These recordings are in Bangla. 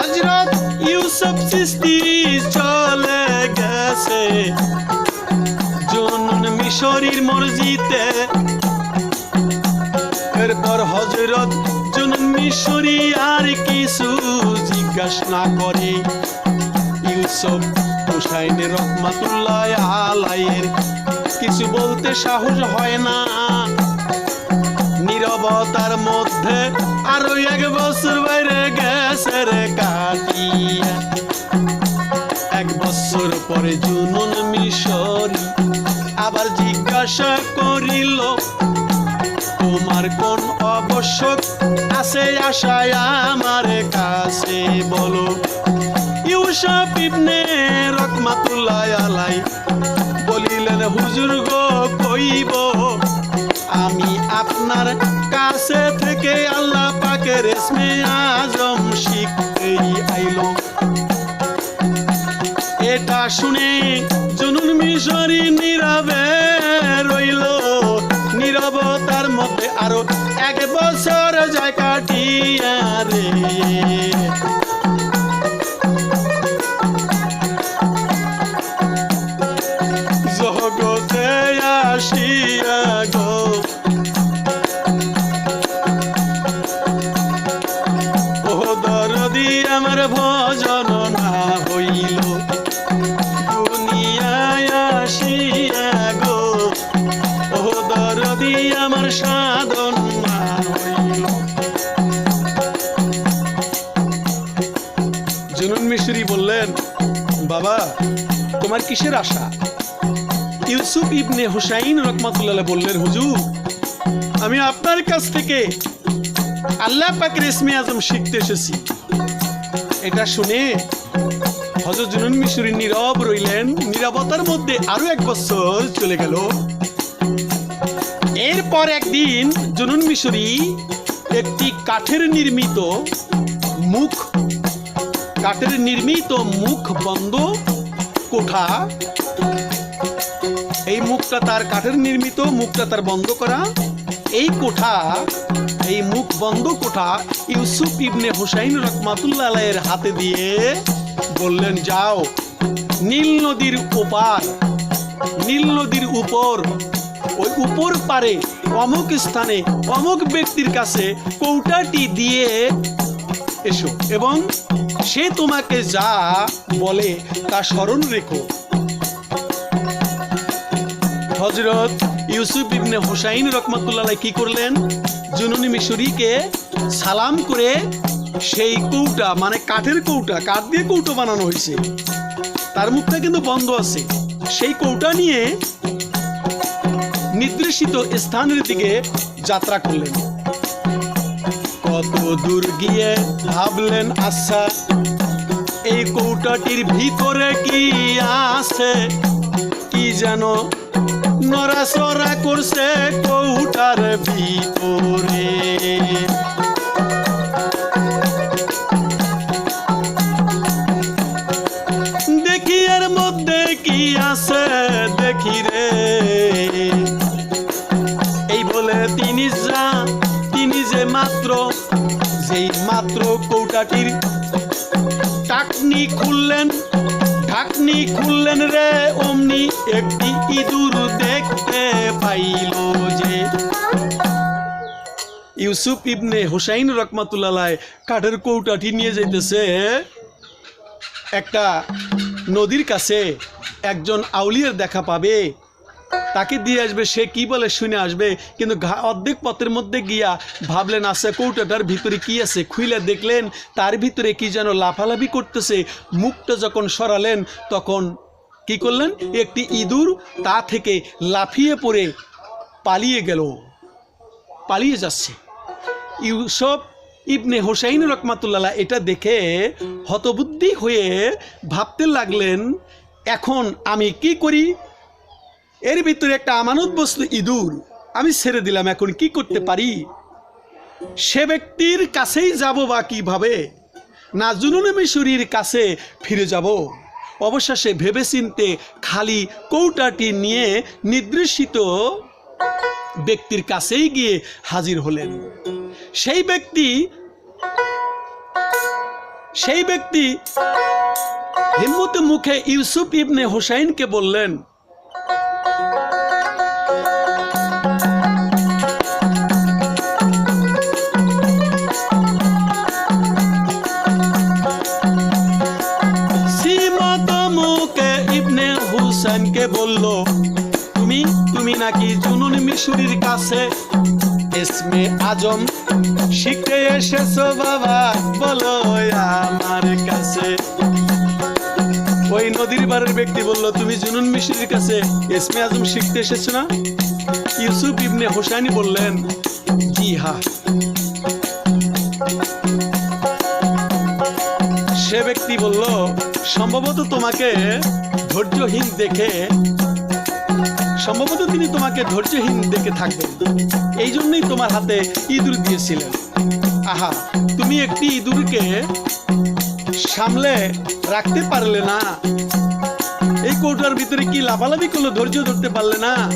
হজরত ইউসুফ চিস্তি চলে গেছে। জুনুন মিশরির মসজিদে। এরপর হজরত জুনুন মিশরি আর কিছু জিজ্ঞাসা করে। ইউসুফ হুসাইন রহমাতুল্লাহ আলাইয়ের কিছু বলতে সাহস হয় না। নীরবতার মধ্যে আরও এক বছর বাইরে গেছে রে কাটিয়া এক বছর পরে জুনুন মিশরি আবার জিজ্ঞাসা করিল, তোমার কোন আবশ্যক আছে আশায় আমার কাছে? বলো ইউসুফ ইবনে রহমাতুল্লাহ আলাই বলিলেন, হুজুর গো, কইব আপনার কাছে থেকে আল্লাহ পাকের রেশমে আজম শিখতেই আইলো। এটা শুনে জুনুন মিশরি নীরবে রইল। নীরবতার মধ্যে আরও এক বছর যায় কাটিয়া তোমার কিসের আশা? ইউসুফ ইবনে হুসাইন রহমাতুল্লাহ বললেন, হুজুর, আমি আপনার কাছ থেকে আল্লাহ পাকের ইসমে আজম শিখতে এসেছি। এটা শুনে হজরত জুনুন মিশরি নীরব রইলেন। নীরবতার মধ্যে আরও এক বছর চলে গেল। এরপর একদিন জুনুন মিশরি একটি কাঠের নির্মিত মুখ, কাঠের নির্মিত মুখ বন্ধ কোঠা। এই মুখটা তার কাঠের নির্মিত, মুখটা তার বন্ধ করা। এই কোঠা, এই মুখ বন্ধ কোঠা ইউসুফ ইবনে হুসাইন রহমাতুল্লাহ আলাইয়ের হাতে দিয়ে বললেন, যাও, নীল নদীর ওপার, নীল নদীর উপর, ওই উপর পারে অমুক স্থানে অমুক ব্যক্তির কাছে কৌটাটি দিয়ে এসো এবং সে তোমাকে যা বলে তা স্মরণ রেখো। হজরত ইউসুফ ইবনে হোসাইন রহমতুল্লাহ কি করলেন? জুনুনি মিশরিকে সালাম করে সেই কৌটা মানে কাঠের কৌটা, কাঠ দিয়ে কৌটো বানানো হয়েছে। তার মুখটা কিন্তু বন্ধ আছে। সেই কৌটা নিয়ে নির্দেশিত স্থানের দিকে যাত্রা করলেন। কত দূর গিয়ে ভাবলেন আচ্ছা এই কৌটাটির ভিতরে কি আছে? কি যেন নড়াচড়া করছে কৌটার ভিতরে। দেখি এর মধ্যে কি আছে, দেখি রে। এই বলে তিনি যা, তিনি যে মাত্র, যেই মাত্র কৌটাটির টাকনি খুললেন ঢাকনি খুললেন রে, অমনি একটি ইঁদুর দেখতে পাইল যে। ইউসুফ ইবনে হুসাইন রকমাতুল্লাহ কাঠের কৌটাটি নিয়ে যেতেছে একটা নদীর কাছে একজন আউলিয়ার দেখা পাবে তাকে দিয়ে আসবে, সে কি বলে শুনে আসবে, কিন্তু অর্ধেক পথের মধ্যে গিয়া ভাবলেন আচ্ছা কৌটাটার ভিতরে কি আছে? খুইলে দেখলেন, তার ভিতরে কি যেন লাফালাফি করতেছে। মুখটা যখন সরালেন, তখন কি করলেন? একটি ইঁদুর তা থেকে লাফিয়ে পড়ে পালিয়ে গেল। পালিয়ে যাচ্ছে। ইউসুফ ইবনে হোসাইন রকমাতুল্লাহ এটা দেখে হতবুদ্ধি হয়ে ভাবতে লাগলেন, এখন আমি কি করি? এর ভিতরে একটা আমানত বস্তু ইঁদুর আমি ছেড়ে দিলাম, এখন কি করতে পারি? সে ব্যক্তির কাছেই যাব বা কীভাবে? না জুনুন মিশরির কাছে ফিরে যাব। অবশেষে ভেবেচিন্তে খালি কৌটাটি নিয়ে নির্দেশিত ব্যক্তির কাছেই গিয়ে হাজির হলেন। সেই ব্যক্তি সেই ব্যক্তি হিম্মত মুখে ইউসুফ ইবনে হোসাইনকে বললেন নাকি জুনুন মিশরির কাছে? এসমে আজম, শিখতে এসেছ বাবা, বলো আমার কাছে। ওই নদীর বারের ব্যক্তি বলল, তুমি জুনুন মিশরির কাছে এসমে আজম শিখতে এসেছ না? ইউসুফ ইবনে হোসাইনি বললেন, জি হ্যাঁ সে ব্যক্তি বলল, সম্ভবত তোমাকে ধৈর্যহীন দেখে সম্ভবত তিনি তোমাকে ধৈর্যহীন দেখে থাকবেন। এই জন্যই তোমার হাতে ইঁদুর দিয়েছিলেন। আহা, তুমি একটি ইঁদুরকে সামলে রাখতে পারলে না। এই কৌটার ভিতরে কি লাভালাভি করল, ধৈর্য ধরতে পারলে না?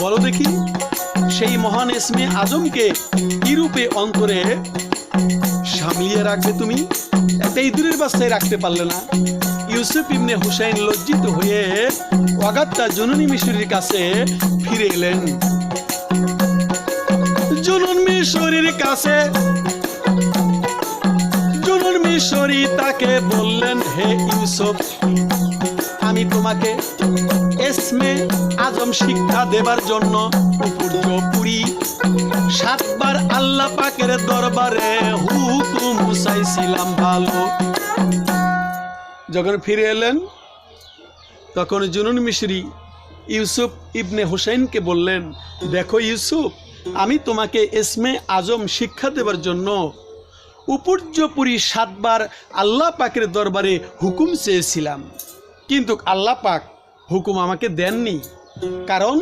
বলো দেখি। সেই মহান এসমে আজমকে কি রূপে অন্তরে সামলিয়ে রাখবে তুমি? একটা ইঁদুরের বাস্তায় রাখতে পারলে না। ইউসুফ ইবনে হুসাইন লজ্জিত হয়ে অগাত্তা জননী মিশরের কাছে ফিরে এলেন। জুনুন মিশরের কাছে, জুনুন মিশরি তাকে বললেন, হে ইউসুফ, আমি তোমাকে এসমে আজম শিক্ষা দেবার জন্য পুরী সাতবার আল্লাহ পাকের দরবারে হুকুম চাইছিলাম ভালো। যখন ফিরে এলেন, তখন জুনুন মিশরি ইউসুফ ইবনে হোসেনকে বললেন, দেখো ইউসুফ, আমি তোমাকে এসমে আজম শিক্ষা দেবার জন্য উপর্যপুরী সাতবার আল্লাহ পাকের দরবারে হুকুম চেয়েছিলাম। কিন্তু আল্লাহ পাক হুকুম আমাকে দেননি, কারণ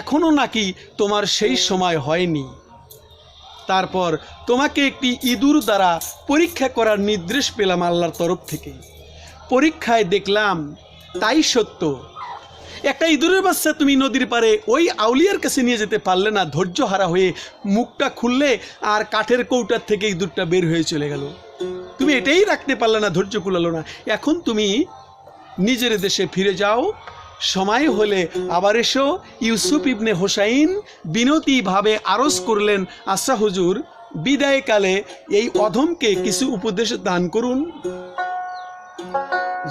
এখনও নাকি তোমার সেই সময় হয়নি। তারপর তোমাকে একটি ইঁদুর দ্বারা পরীক্ষা করার নির্দেশ পেলাম আল্লাহর তরফ থেকে। পরীক্ষায় দেখলাম তাই সত্য। একটা ইঁদুরের বাচ্চা তুমি নদীর পারে ওই আউলিয়ার কাছে নিয়ে যেতে পারলে না, ধৈর্য হারা হয়ে মুখটা খুললে আর কাঠের কৌটার থেকে ইঁদুরটা বের হয়ে চলে গেল। তুমি এটাই রাখতে পারলে না, ধৈর্য কুলালো না। এখন তুমি নিজের দেশে ফিরে যাও। সময় হলে আবার এসো। ইউসুফ ইবনে হোসাইন বিনতিভাবে আরজ করলেন আশা হুজুর, বিদায়কালে এই অধমকে কিছু উপদেশ দান করুন।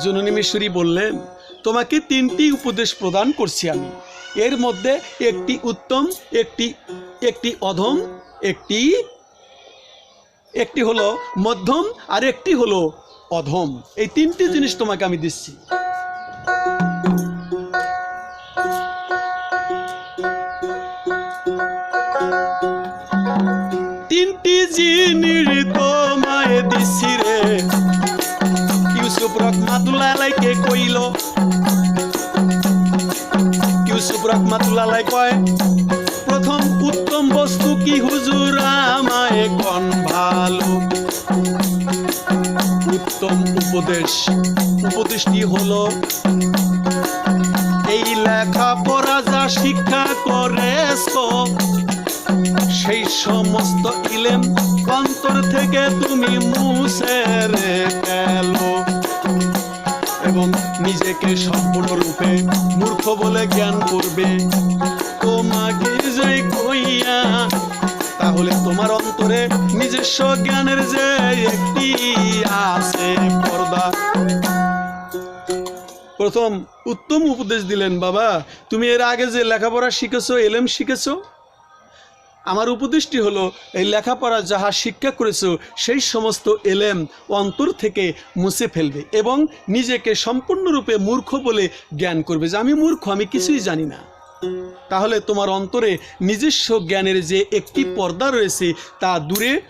জননী মিশরী বললেন তোমাকে তিনটি উপদেশ প্রদান করছি আমি। এর মধ্যে একটি উত্তম, একটি একটি অধম, একটি একটি হলো মধ্যম আর একটি হলো অধম। এই তিনটি জিনিস তোমাকে আমি দিচ্ছি। ইউসুফ রহমাতুল্লাহ আলাইকে কইল? ইউসুফ রহমাতুল্লাহ কয়, প্রথম উত্তম বস্তু কি হুজুর আমায় কন ভালো উত্তম উপদেশ, উপদেশটি হলো, এই লেখা পড়া যা শিক্ষা করেছ, সেই সমস্ত ইলেম অন্তর থেকে তুমি মুছে রে গেল এবং নিজেকে সম্পূর্ণরূপে মূর্খ বলে জ্ঞান করবে। তোমাকে যে কইয়া, তাহলে তোমার অন্তরে নিজস্ব জ্ঞানের যে একটি আছে পর্দা। প্রথম উত্তম উপদেশ দিলেন, বাবা, তুমি এর আগে যে লেখাপড়া শিখেছো, এলেম শিখেছো? আমার উপদেশটি হলো, এই লেখাপড়া যাহা শিক্ষা করেছ, সেই সমস্ত এলেম অন্তর থেকে মুছে ফেলবে এবং নিজেকে সম্পূর্ণরূপে মূর্খ বলে জ্ঞান করবে যে আমি মূর্খ, আমি কিছুই জানি না। তাহলে তোমার অন্তরে নিজস্ব জ্ঞানের যে একটি পর্দা রয়েছে, তা দূরে,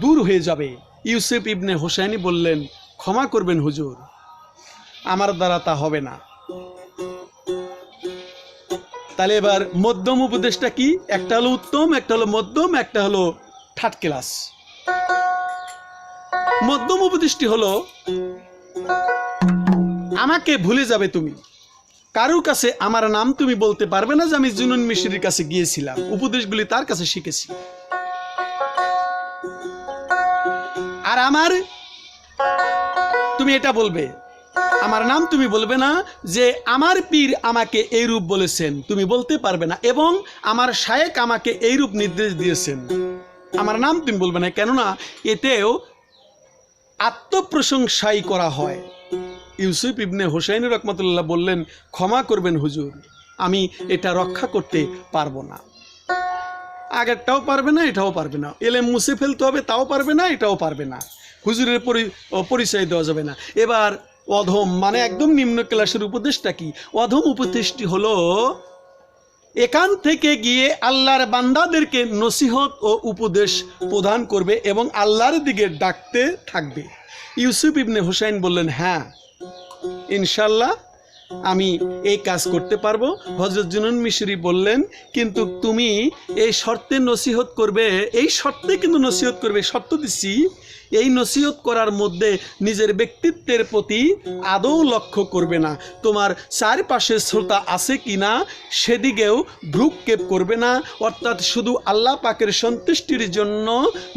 দূর হয়ে যাবে। ইউসুফ ইবনে হোসাইনি বললেন, ক্ষমা করবেন হুজুর, আমার দ্বারা তা হবে না। তাহলে এবার মধ্যম উপদেশটা কি? একটা হলো উত্তম, একটা হলো মধ্যম, একটা হলো থার্ড ক্লাস মধ্যম উপদেশটি হলো, আমাকে ভুলে যাবে তুমি। কারোর কাছে আমার নাম তুমি বলতে পারবে না যে আমি জুনুন মিশরির কাছে গিয়েছিলাম। উপদেশগুলি তার কাছে শিখেছি। আর আমার, তুমি এটা বলবে আমার নাম তুমি বলবে না যে আমার পীর আমাকে এই রূপ বলেছেন। তুমি বলতে পারবে না এবং আমার শায়েক আমাকে এই রূপ নির্দেশ দিয়েছেন। আমার নাম তুমি বলবে না, কেননা এতেও আত্মপ্রশংসাই করা হয়। ইউসুফ ইবনে হোসেন রহমতুল্লাহ বললেন, ক্ষমা করবেন হুজুর, আমি এটা রক্ষা করতে পারব না। আগেরটাও পারবে না, এটাও পারবে না। এলে মুছে ফেলতে হবে, তাও পারবে না, এটাও পারবে না। হুজুরের পরি- পরিচয় দেওয়া যাবে না। এবার অধম মানে একদম নিম্ন ক্লাসের উপদেশটা কি? অধম উপদেশটি হলো, এখান থেকে গিয়ে আল্লাহর বান্দাদেরকে নসিহত ও উপদেশ প্রদান করবে এবং আল্লাহর দিকে ডাকতে থাকবে। ইউসুফ ইবনে হুসাইন বললেন হ্যাঁ ইনশাল্লাহ আমি এই কাজ করতে পারব। হজরত জুনুন মিশরি বললেন, কিন্তু তুমি এই শর্তে নসিহত করবে, এই শর্তে কিন্তু নসিহত করবে, শর্ত দিচ্ছি এই নসিহত করার মধ্যে নিজের ব্যক্তিত্বের প্রতি আদৌ লক্ষ্য করবে না। তোমার চারপাশে শ্রোতা আছে কি না সেদিকেও ভ্রুক্ষেপ করবে না। অর্থাৎ শুধু আল্লাহ পাকের সন্তুষ্টির জন্য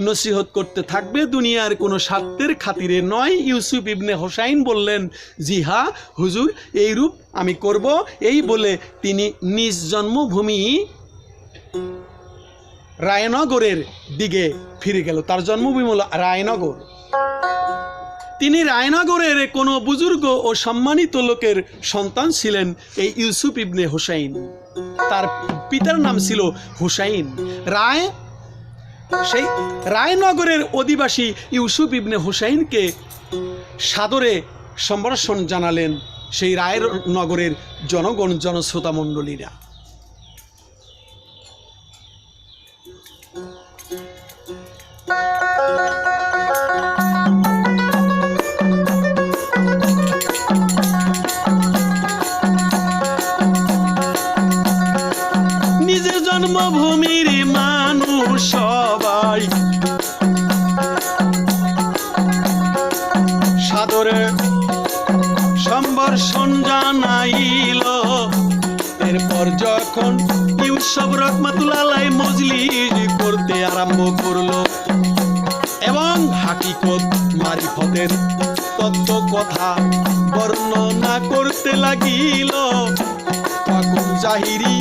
নসিহত করতে থাকবে। দুনিয়ার কোনো স্বার্থের খাতিরে নয়, ইউসুফ ইবনে হোসাইন বললেন, জি হা, হুজুর, এই রূপ আমি করব। এই বলে তিনি নিজ জন্মভূমি রায়নগরের দিকে ফিরে গেল। তার জন্মভূমি হলো রায়নগর। তিনি রায়নগরের কোনো বুজুর্গ ও সম্মানিত লোকের সন্তান ছিলেন এই ইউসুফ ইবনে হুসাইন। তার পিতার নাম ছিল হুসাইন। রায়, সেই রায়নগরের অধিবাসী ইউসুফ ইবনে হুসাইনকে সাদরে সম্ভাষণ জানালেন সেই রায়ের নগরের জনগণ জনশ্রোতা মণ্ডলীরা জন্মভূমির মানুষ সবাই। সাদরে সম্বর্ষণ জানাইল। এরপর যখন ইউসব রহমাতুল্লাহ মজলিস করতে আরম্ভ করল, এবং হাকিকত মারিফতের তত্ত্ব কথা বর্ণনা করতে লাগিল জাহিরি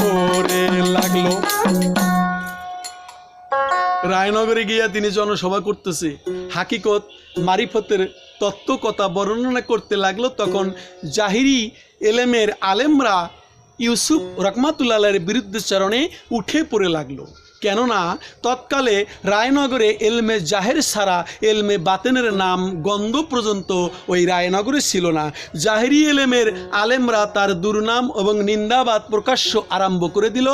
পড়ে লাগল। রায়নগরে গিয়া তিনি জনসভা করতেছে। হাকিকত মারিফতের তত্ত্ব কথা বর্ণনা করতে লাগল তখন জাহিরি এলেমের আলেমরা ইউসুফ রকমাতুল্লাহের বিরুদ্ধে চরণে উঠে পড়ে লাগল। কেননা তৎকালে রায়নগরে এলমে জাহের সারা, এলমে বাতেনের নাম গন্ধ পর্যন্ত ওই রায়নগরে ছিল না। জাহেরি এলেমের আলেমরা তার দুর্নাম এবং নিন্দাবাদ প্রকাশ্য আরম্ভ করে দিল।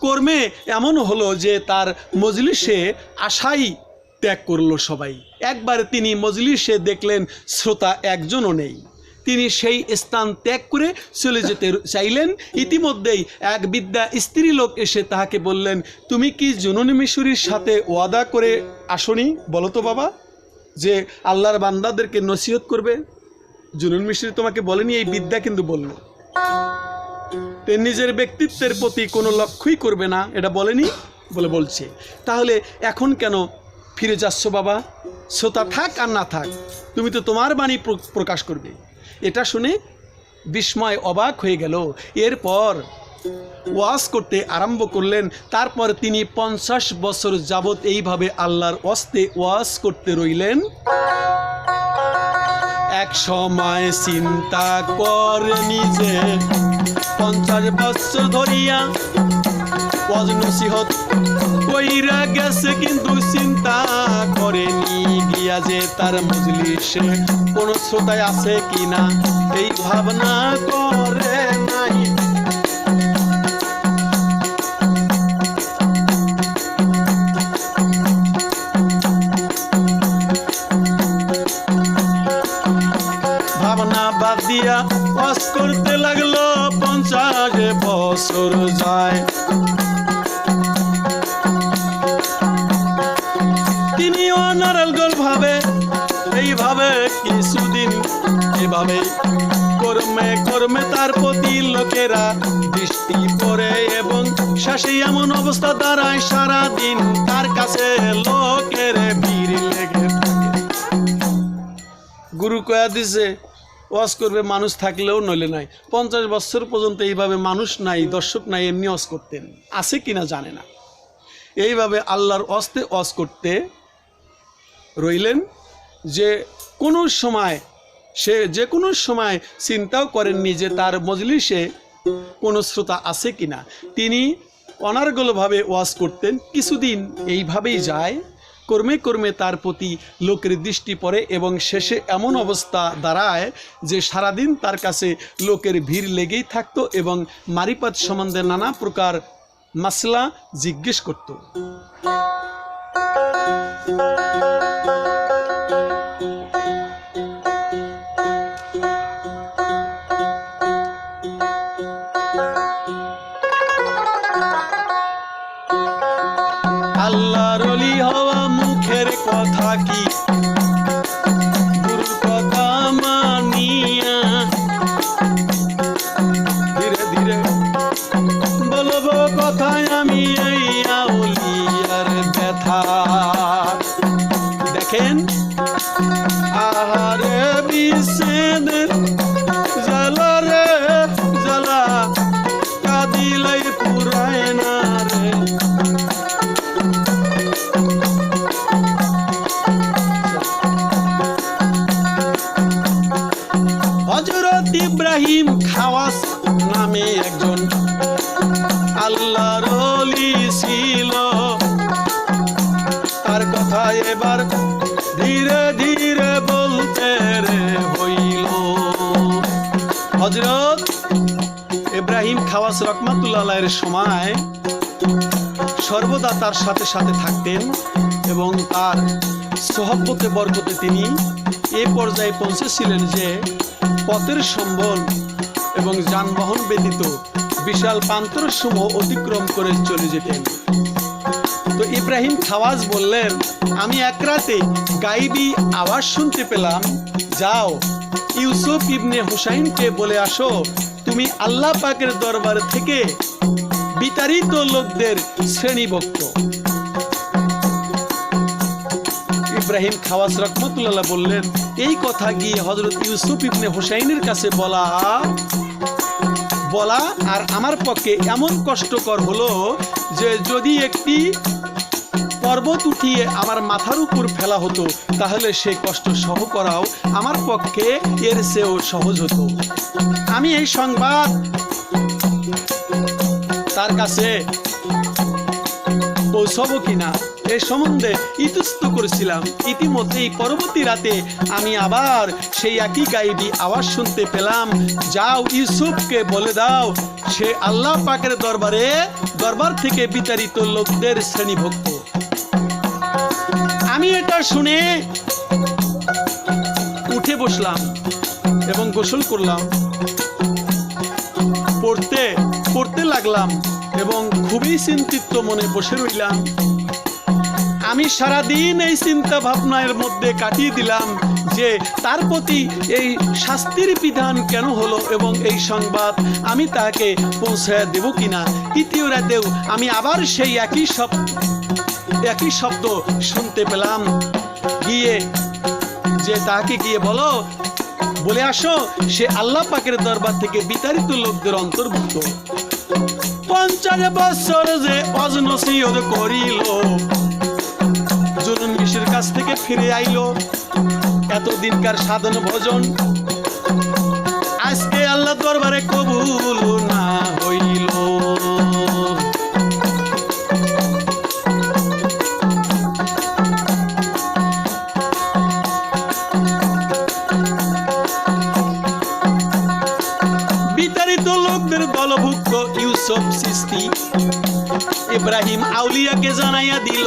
কর্মে এমন হলো যে তার মজলিসে আশাই ত্যাগ করল সবাই। একবার তিনি মজলিসে দেখলেন, শ্রোতা একজনও নেই। তিনি সেই স্থান ত্যাগ করে চলে যেতে চাইলেন। ইতিমধ্যেই এক বিদ্যা স্ত্রী লোক এসে তাহাকে বললেন, তুমি কি জননী মিশরির সাথে ওয়াদা করে আসনি বলো তো বাবা, যে আল্লাহর বান্দাদেরকে নসিহত করবে? জুনুন মিশরি তোমাকে বলেনি, এই বিদ্যা কিন্তু বলল। নিজের ব্যক্তিত্বের প্রতি কোনো লক্ষ্যই করবে না, এটা বলেনি বলে বলছে। তাহলে এখন কেন ফিরে যাচ্ছ বাবা? শ্রোতা থাক আর না থাক, তুমি তো তোমার বাণী প্রকাশ করবে। এটা শুনে বিস্ময় অবাক হয়ে গেল। এরপর ওয়াজ করতে আরম্ভ করলেন। তারপর তিনি পঞ্চাশ বছর যাবৎ এইভাবে আল্লাহর অস্তে ওয়াজ করতে রইলেন। এক সময় চিন্তা করে নিজে, পঞ্চাশ বছর ধরিয়া ওয়াজ নসিহত কইরা গেছে কিন্তু চিন্তা করেনি। গিয়া যে তার মজলিসে কোন শ্রোতায় আছে কিনা, এই ভাবনা করে গুরু দিছে, ওয়াজ করবে মানুষ থাকলেও নইলে নাই। পঞ্চাশ বছর পর্যন্ত এইভাবে মানুষ নাই, দর্শক নাই, এমনি ওয়াজ করতেন। আছে কিনা জানে না। এইভাবে আল্লাহর অস্তে ওয়াজ করতে রইলেন যে কোনো সময়, সে যে কোনো সময় চিন্তাও করেননি যে তার মজলিসে কোনো শ্রোতা আছে কিনা। তিনি অনার্গলভাবে ওয়াজ করতেন, কিছুদিন এইভাবেই যায়। কর্মে কর্মে তার প্রতি লোকের দৃষ্টি পড়ে এবং শেষে এমন অবস্থা দাঁড়ায় যে সারাদিন তার কাছে লোকের ভিড় লেগেই থাকতো এবং মারিপাত সম্বন্ধে নানা প্রকার মাসলা জিজ্ঞেস করতো। হজরত ইব্রাহিম খাওয়াস নামে একজন। আল্লাহর অলি ছিল। তার কথা এবার ধীরে ধীরে বলতে রে হইল। হজরত ইব্রাহিম খাওয়াস রহমাতুল্লাহের সময় সর্বদা তার সাথে সাথে থাকতেন এবং তার সহব্বতে বরকতে তিনি এ পর্যায়ে পৌঁছেছিলেন যে পথের সম্বল এবং যানবাহন ব্যতীত বিশাল প্রান্তর সমূহ অতিক্রম করে চলে যেতেন। তো ইব্রাহিম খাওয়াজ বললেন, আমি এক রাতে গাইবি আওয়াজ শুনতে পেলাম। যাও, ইউসুফ ইবনে হুসাইনকে বলে আসো, তুমি আল্লাহ পাকের দরবার থেকে বিতাড়িত লোকদের শ্রেণীভক্ত। ইব্রাহিম খাওয়াজ রহমতুল্লাহ বললেন এই কথা গিয়ে হজরত ইউসুফ ইবনে হুসাইনের কাছে বলা? বলা, আর আমার পক্ষে এমন কষ্টকর হলো যে যদি একটি পর্বত উঠিয়ে আমার মাথার উপর ফেলা হতো, তাহলে সে কষ্ট সহ করাও আমার পক্ষে এর চেয়েও সহজ হতো। আমি এই সংবাদ তার কাছে পৌঁছবো কিনা? এ সম্বন্ধে ইতস্ত করেছিলাম। ইতিমধ্যেই পরবর্তী রাতে আমি আবার সেই একই গাইবি আওয়াজ শুনতে পেলাম। যাও ইউসুফকে বলে দাও, সে আল্লাহ পাকের দরবারে, দরবার থেকে বিতাড়িত লোকদের শ্রেণীভুক্ত। আমি এটা শুনে উঠে বসলাম এবং গোসল করলাম। পড়তে পড়তে লাগলাম এবং খুবই চিন্তিত মনে বসে রইলাম। আমি সারাদিন এই চিন্তা ভাবনার মধ্যে কাটিয়ে দিলাম যে তার প্রতি এই শাস্তির বিধান কেন হলো এবং এই সংবাদ আমি তাকে পৌঁছায় দেব কিনা? তৃতীয় রাতেও আমি আবার সেই একই সব একই শব্দ শুনতে পেলাম। গিয়ে যে তাকে গিয়ে বলো, বলে আসো, সে আল্লাহ পাকের দরবার থেকে বিতাড়িত লোকদের অন্তর্ভুক্ত। পঞ্চাশ বছর যে অজনসিয়ত করিল। জুনুন মিশের কাছ থেকে ফিরে আইলো। এতদিনকার সাধন ভজন। আজকে আল্লাহ দরবারে কবুল ইব্রাহিম আউলিয়াকে জানাইয়া দিল,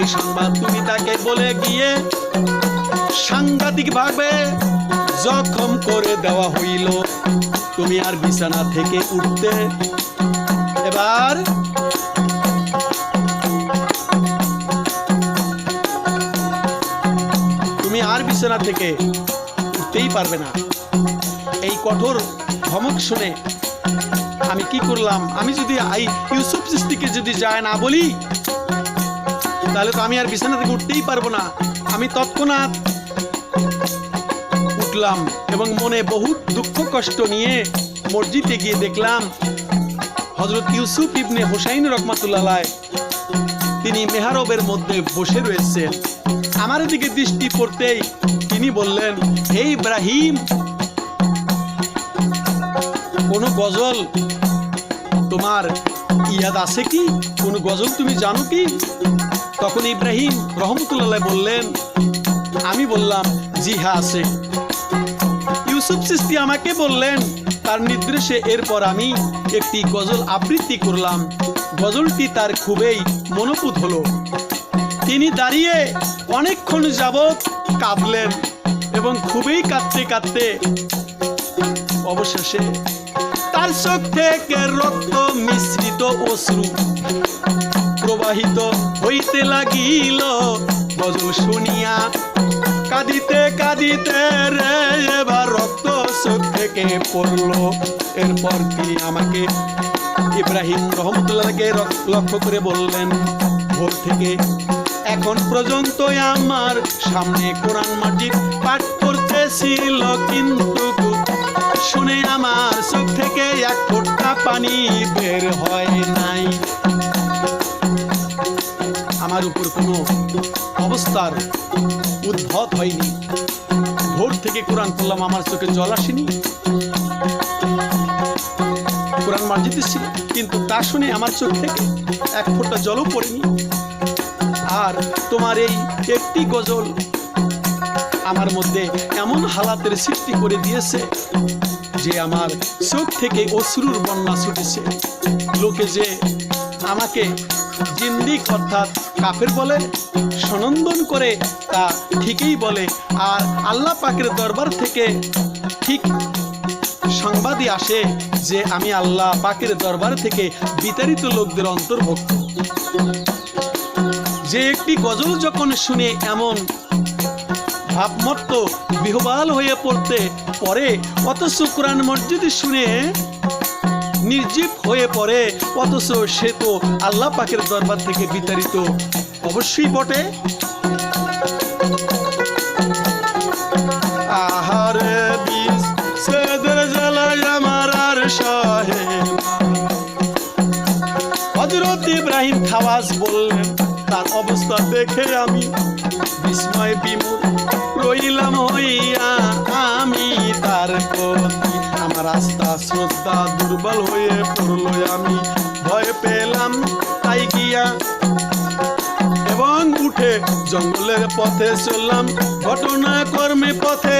এই সংবাদ তুমি তাকে বলে গিয়ে সাংঘাতিক ভাবে জখম করে দেওয়া হইল। তুমি আর বিছানা থেকে উঠতে এবার তুমি আর বিছানা থেকে উঠতেই পারবে না। এই কঠোর ধমক শুনে আমি কি করলাম? আমি যদি আই ইউসুফ সৃষ্টিকে যদি যায় না বলি, তাহলে তো আমি আর বিছানা থেকে উঠতেই পারব না। আমি তৎক্ষণাৎ উঠলাম এবং মনে বহুত দুঃখ কষ্ট নিয়ে মসজিদে গিয়ে দেখলাম হজরত ইউসুফ ইবনে হোসাইন রহমাতুল্লাহ তিনি মেহারবের মধ্যে বসে রয়েছেন। আমার দিকে দৃষ্টি পড়তেই তিনি বললেন, হে ইব্রাহিম, কোনো গজল তোমার ইয়াদ আছে কি? কোনো গজল তুমি জানো কি? তখন ইব্রাহিম রহমতুল্লাহ বললেন, আমি বললাম জি হ্যাঁ আছে। ইউসুফ সিস্তি আমাকে বললেন, তার নির্দেশে এরপর আমি একটি গজল আবৃত্তি করলাম। গজলটি তার খুবই মনোপুত হলো। তিনি দাঁড়িয়ে অনেকক্ষণ যাবৎ কাঁদলেন এবং খুবই কাঁদতে কাঁদতে অবশেষে তার চোখ থেকে রক্ত মিশ্রিত অশ্রু? প্রবাহিত হইতে লাগিল গজল শুনিয়া। কাঁদিতে কাঁদিতে রে, এবার রক্ত চোখ থেকে পড়ল? এরপর তিনি আমাকে ইব্রাহিম রহমতুল্লাহকে লক্ষ্য করে বললেন, ভোর থেকে এখন পর্যন্ত আমার সামনে কোরআন মাজিদ পাঠ করতেছিল কিন্তু শুনে আমার চোখ থেকে এক ফোঁটা পানি বের হয় নাই। আমার উপর কোনো অবস্থার উদ্ভব হয়নি। ভোর থেকে কোরআন করলাম আমার চোখে জল আসেনি। কোরআন মার্জিতে ছিল, কিন্তু তা শুনে আমার চোখ থেকে এক ফোঁটা জলও পড়েনি। আর তোমার এই একটি গজল আমার মধ্যে এমন হালাতের সৃষ্টি করে দিয়েছে যে আমার চোখ থেকে অশ্রুর বন্যা ছুটেছে। লোকে যে আমাকে জিন্দিক অর্থাৎ কাফের বলে সনন্দন করে তা ঠিকই বলে। আর আল্লাহ পাকের দরবার থেকে ঠিক সংবাদই আসে যে আমি আল্লাহ পাকের দরবার থেকে বিতাড়িত লোকদের অন্তর্ভুক্ত। যে একটি গজল যখন শুনে এমন ভাবমত্ত বিহবাল হয়ে পড়তে পরে অথচ কোরআন মসজিদ শুনে নির্জীব হয়ে পড়ে, অথচ সে তো আল্লাহ পাকের দরবার থেকে বিতাড়িত। অবশ্যই বটে। হজরত ইব্রাহিম খাওয়াজ বললেন, তার অবস্থা দেখে আমি বিস্ময় বিমূল শ্রদ্ধা দুর্বল হয়ে পড়ল আমি। ভয় পেলাম, তাই গিয়া এবং উঠে জঙ্গলের পথে চললাম। ঘটনা কর্মে পথে